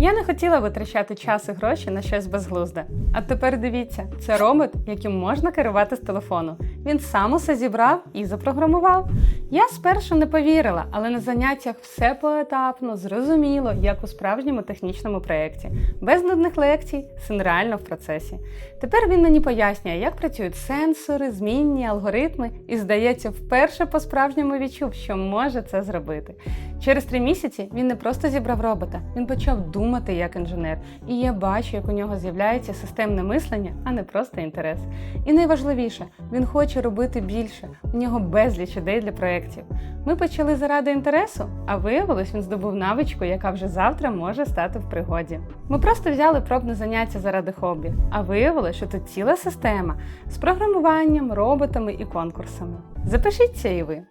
Я не хотіла витрачати час і гроші на щось безглузде. А тепер дивіться, це робот, яким можна керувати з телефону. Він сам усе зібрав і запрограмував. Я спершу не повірила, але на заняттях все поетапно, зрозуміло, як у справжньому технічному проєкті. Без нудних лекцій, син реально в процесі. Тепер він мені пояснює, як працюють сенсори, змінні алгоритми, і здається, вперше по-справжньому відчув, що може це зробити. Через три місяці він не просто зібрав робота, він почав думати як інженер. І я бачу, як у нього з'являється системне мислення, а не просто інтерес. І найважливіше, він хоче робити більше. У нього безліч ідей для проєктів. Ми почали заради інтересу, а виявилось, він здобув навичку, яка вже завтра може стати в пригоді. Ми просто взяли пробне заняття заради хобі, а виявилось, що тут ціла система з програмуванням, роботами і конкурсами. Запишіться і ви.